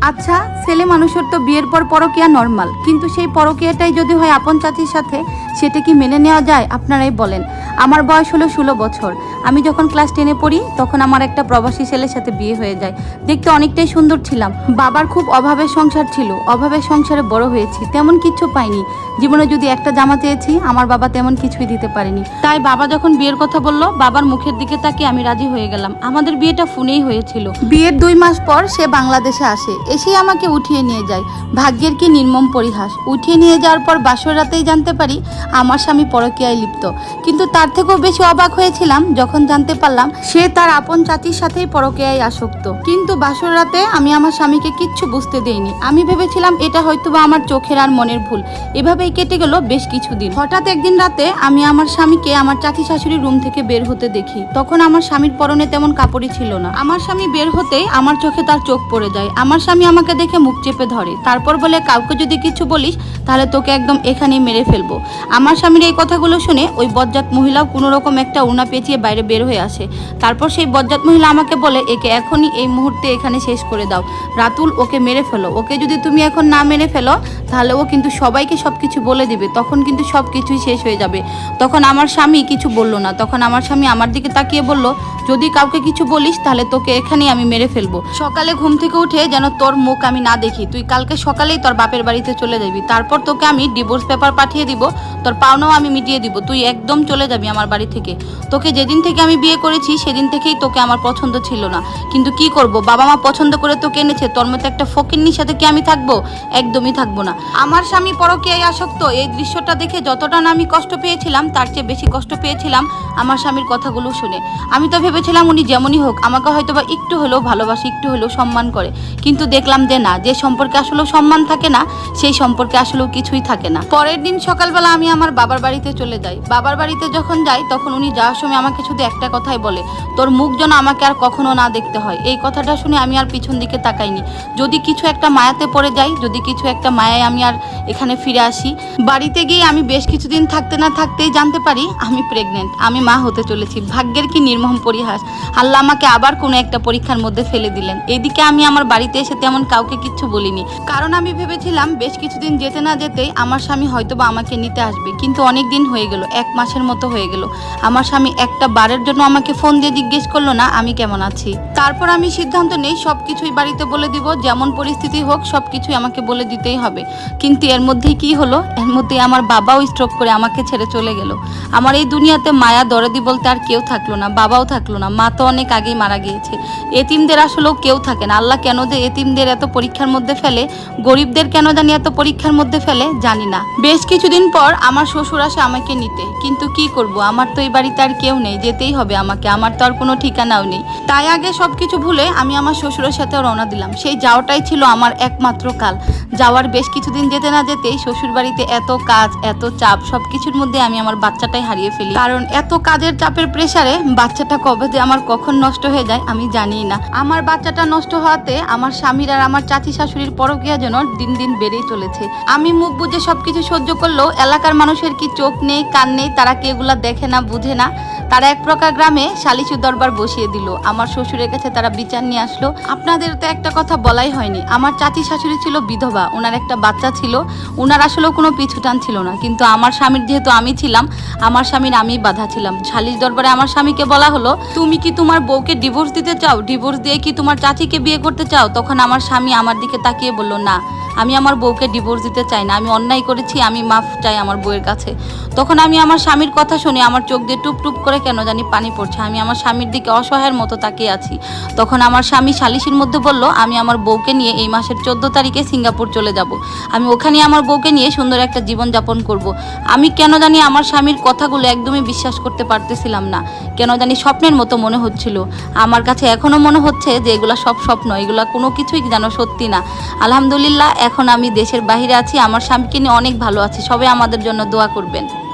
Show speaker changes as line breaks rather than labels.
আচ্ছা ছেলে মানুষের তো বিয়ের পর পরকিয়া নর্মাল কিন্তু সেই পরকিয়াটাই যদি হয় আপন চাচির সাথে, সেটা কি মেনে নেওয়া যায়? আপনারাই বলেন। আমার বয়স হলো ষোলো বছর। আমি যখন ক্লাস টেনে পড়ি, তখন আমার একটা প্রবাসী ছেলের সাথে বিয়ে হয়ে যায়। দেখতে অনেকটাই সুন্দর ছিলাম। বাবার খুব অভাবের সংসার ছিল। অভাবের সংসারে বড় হয়েছি। তেমন কিছু পাইনি। জীবনে যদি একটা জামা চেয়েছি, আমার বাবা তেমন কিছুই দিতে পারেনি। তাই বাবা যখন বিয়ের কথা বলল, বাবার মুখের দিকে তাকিয়ে আমি রাজি হয়ে গেলাম। আমাদের বিয়েটা ফোনেই হয়েছিল। বিয়ের দুই মাস পর সে বাংলাদেশে আসে। এসেই আমাকে উঠিয়ে নিয়ে যায়। ভাগ্যের কি নির্মম পরিহাস। উঠিয়ে নিয়ে যাওয়ার পর বাসর রাতেই জানতে পারি আমার স্বামী পরকীয়ায় লিপ্ত। কিন্তু তার থেকেও বেশি অবাক হয়েছিলাম যখন জানতে পারলাম সে তার আপন চাচির সাথেই পরকীয়ায় আসক্ত। কিন্তু বাসর রাতে আমি আমার স্বামীকে কিচ্ছু বুঝতে দেইনি। আমি ভেবেছিলাম এটা হয়তো বা আমার চোখের আর মনের ভুল। এভাবেই কেটে গেল বেশ কিছুদিন। হঠাৎ একদিন রাতে আমি আমার স্বামীকে আমার চাচি শাশুড়ির রুম থেকে বের হতে দেখি। তখন আমার স্বামীর পরনে তেমন কাপড়ই ছিল না। আমার স্বামী বের হতেই আমার চোখে তার চোখ পড়ে যায়। আমার স্বামী আমাকে দেখে মুখ চেপে ধরে। তারপর বলে, কাউকে যদি কিছু বলিস, তাহলে তোকে একদম এখানেই মেরে ফেলব। আমার স্বামীর এই কথাগুলো শুনে ওই বজ্জাত মহিলাও কোনো রকম একটা উনা পেঁচিয়ে বাইরে বের হয়ে আসে। তারপর সেই বজ্জাত মহিলা আমাকে বলে, একে এখনই এই মুহূর্তে এখানে শেষ করে দাও। রাতুল, ওকে মেরে ফেলো। ওকে যদি তুমি এখন না মেরে ফেলো, তাহলে ও কিন্তু সবাইকে সব কিছু বলে দিবে। তখন কিন্তু সব কিছুই শেষ হয়ে যাবে। তখন আমার স্বামী কিছু বলল না। তখন আমার স্বামী আমার দিকে তাকিয়ে বলল, যদি কাউকে কিছু বলিস, তাহলে তোকে এখানেই আমি মেরে ফেলব। সকালে ঘুম থেকে উঠে যেন তোর মুখ আমি না দেখি, তুই কালকে সকালেই তোর বাপের বাড়িতে চলে যাবি, তারপর তোকে আমি ডিভোর্স পেপার পাঠিয়ে দিব, তোর পাওনাও আমি মিটিয়ে দিব, তুই একদম চলে যাবি আমার বাড়ি থেকে। তোকে যেদিন থেকে আমি বিয়ে করেছি, সেদিন থেকেই তোকে আমার পছন্দ ছিল না। কিন্তু কি করব, বাবা মা পছন্দ করে তোকে এনেছে, তোর মতো একটা ফকিন্নির সাথে কি আমি থাকব? একদমই থাকব না। আমার স্বামী পরকীয়ায় আসক্ত, এই দৃশ্যটা দেখে যতটা না আমি কষ্ট পেয়েছিলাম, তার চেয়ে বেশি কষ্ট পেয়েছিলাম আমার স্বামীর কথাগুলো শুনে। আমি তো ভেবেছিলাম উনি যেমনই হোক, আমাকে হয়তো বা একটু হলেও ভালোবাসে, একটু হলেও সম্মান করে। কিন্তু দেখলাম যে না, যে সম্পর্কে আসলেও সম্মান থাকে না, সেই সম্পর্কে আসলেও কিছুই থাকে না। পরের দিন সকালবেলা আমি আমার বাবার বাড়িতে চলে যাই। বাবার বাড়িতে যখন যাই, তখন উনি যাওয়ার সময় আমাকে শুধু একটা কথাই বলে, তোর মুখ যেন আমাকে আর কখনো না দেখতে হয়। এই কথাটা শুনে আমি আর পিছন দিকে তাকাইনি। যদি কিছু একটা মায়াতে পড়ে যাই, যদি কিছু একটা মায়ায় আমি আর এখানে ফিরে আসি, বাড়িতে গিয়ে আমি বেশ কিছুদিন থাকতে না থাকতেই জানতে পারি আমি প্রেগনেন্ট আমি মা হতে চলেছি। ভাগ্যের কি নির্মম পরিহাস। আল্লাহ আমাকে আবার কোনো একটা পরীক্ষার মধ্যে ফেলে দিলেন। এদিকে আমি আমার বাড়িতে এসে তেমন কাউকে কিচ্ছু বলিনি। কারণ আমি ভেবেছিলাম, বেশ কিছুদিন যেতে না যেতেই আমার স্বামী হয়তো বা আমাকে নিতে আসবে। কিন্তু অনেক দিন হয়ে গেল, এক মাসের মতো হয়ে গেল। আমার স্বামী একটা বারের জন্য আমাকে ফোন দিয়ে জিজ্ঞেস করল, না, আমি কেমন আছি? তারপর আমি সিদ্ধান্ত নেই সব কিছুই বাড়িতে বলে দিব। যেমন পরিস্থিতি হোক সব কিছুই আমাকে বলে দিতেই হবে। কিন্তু এর মধ্যেই কি হলো? এর মধ্যে আমার বাবাও স্ট্রোক করে আমাকে ছেড়ে চলে গেল। আমার এই দুনিয়াতে মায়া, দরদি বলতে আর কেউ থাকল না, বাবাও থাকল না। মা তো অনেক আগেই মারা গিয়েছে। এতিমদের আসলেও কেউ থাকে না। আল্লাহ কেন যে এতিমদের এত পরীক্ষার মধ্যে ফেলে, গরিবদের কেন জানি এত পরীক্ষার মধ্যে ফেলে, জানি না। বেশ কিছুদিন পর আমার শ্বশুর আসে আমাকে নিতে। কিন্তু কি করব? আমার তো এই বাড়িতে আর কেউ নেই, যেতেই হবে আমাকে। আমার তো আর কোনো ঠিকানাও নেই। তাই আগে সবকিছু ভুলে আমি আমার শ্বশুরের সাথে রওনা দিলাম। সেই যাওয়াটাই ছিল আমার একমাত্র কাল। যাওয়ার বেশ কিছুদিন যেতে না যেতেই শ্বশুর বাড়িতে এত কাজ, এত চাপ সব কিছুর মধ্যে আমি আমার বাচ্চাটাই হারিয়ে ফেলি। কারণ এত কাজের চাপের প্রেসারে বাচ্চাটা কবে যে আমার কখন নষ্ট হয়ে যায় আমি জানি না। আমার বাচ্চাটা নষ্ট হওয়াতে আমার স্বামীর আর আমার চাচি শাশুড়ির পরকিয়া যেন দিন দিন বেড়েই চলেছে। আমি মুখ বুঝে সবকিছু সহ্য করলেও এলাকার মানুষের কি চোখ নেই, কান নেই, তারা কি এগুলা দেখে না, বুঝে না? তারা এক প্রকার গ্রামে শালিশু দরবার বসিয়ে দিল। আমার শ্বশুরের কাছে তারা বিচার নিয়ে আসলো। আপনাদের তো একটা কথা বলাই হয়নি। আমার চাচি শাশুড়ি ছিল বিধবা ওনার একটা বাচ্চা ছিল। ওনার আসলেও কোনো পিছুটান ছিল না। কিন্তু আমার স্বামীর যেহেতু আমি ছিলাম, আমার স্বামীর আমি বাধা ছিলাম। শালিশ দরবারে আমার স্বামীকে বলা হলো, তুমি কি তোমার বউকে ডিভোর্স দিতে চাও? ডিভোর্স দিয়ে কি তোমার চাচিকে বিয়ে করতে চাও? তখন আমার স্বামী আমার দিকে তাকিয়ে বলল, না, আমি আমার বউকে ডিভোর্স দিতে চাই না, আমি অন্যায় করেছি, আমি মাফ চাই আমার বউয়ের কাছে। তখন আমি আমার স্বামীর কথা শুনে আমার চোখ দিয়ে টুপ টুপ করে কেন জানি পানি পড়ছে। আমি আমার স্বামীর দিকে অসহায়ের মতো তাকিয়ে আছি। তখন আমার স্বামী সালিশির মধ্যে বলল, আমি আমার বউকে নিয়ে এই মাসের চোদ্দ তারিখে সিঙ্গাপুর চলে যাব। আমি ওখানে আমার বউকে নিয়ে সুন্দর একটা জীবন যাপন করব। আমি কেন জানি আমার স্বামীর কথাগুলো একদমই বিশ্বাস করতে পারতেছিলাম না। কেন জানি স্বপ্নের মতো মনে হচ্ছিল। আমার কাছে এখনও মনে হচ্ছে যে এগুলো সব স্বপ্ন, এগুলো কোনো কিছুই যেন সত্যি না। আলহামদুলিল্লাহ, এখন আমি দেশের বাহিরে আছি, আমার স্বামীকে নিয়ে অনেক ভালো আছি, সবাই আমাদের জন্য দোয়া করবেন।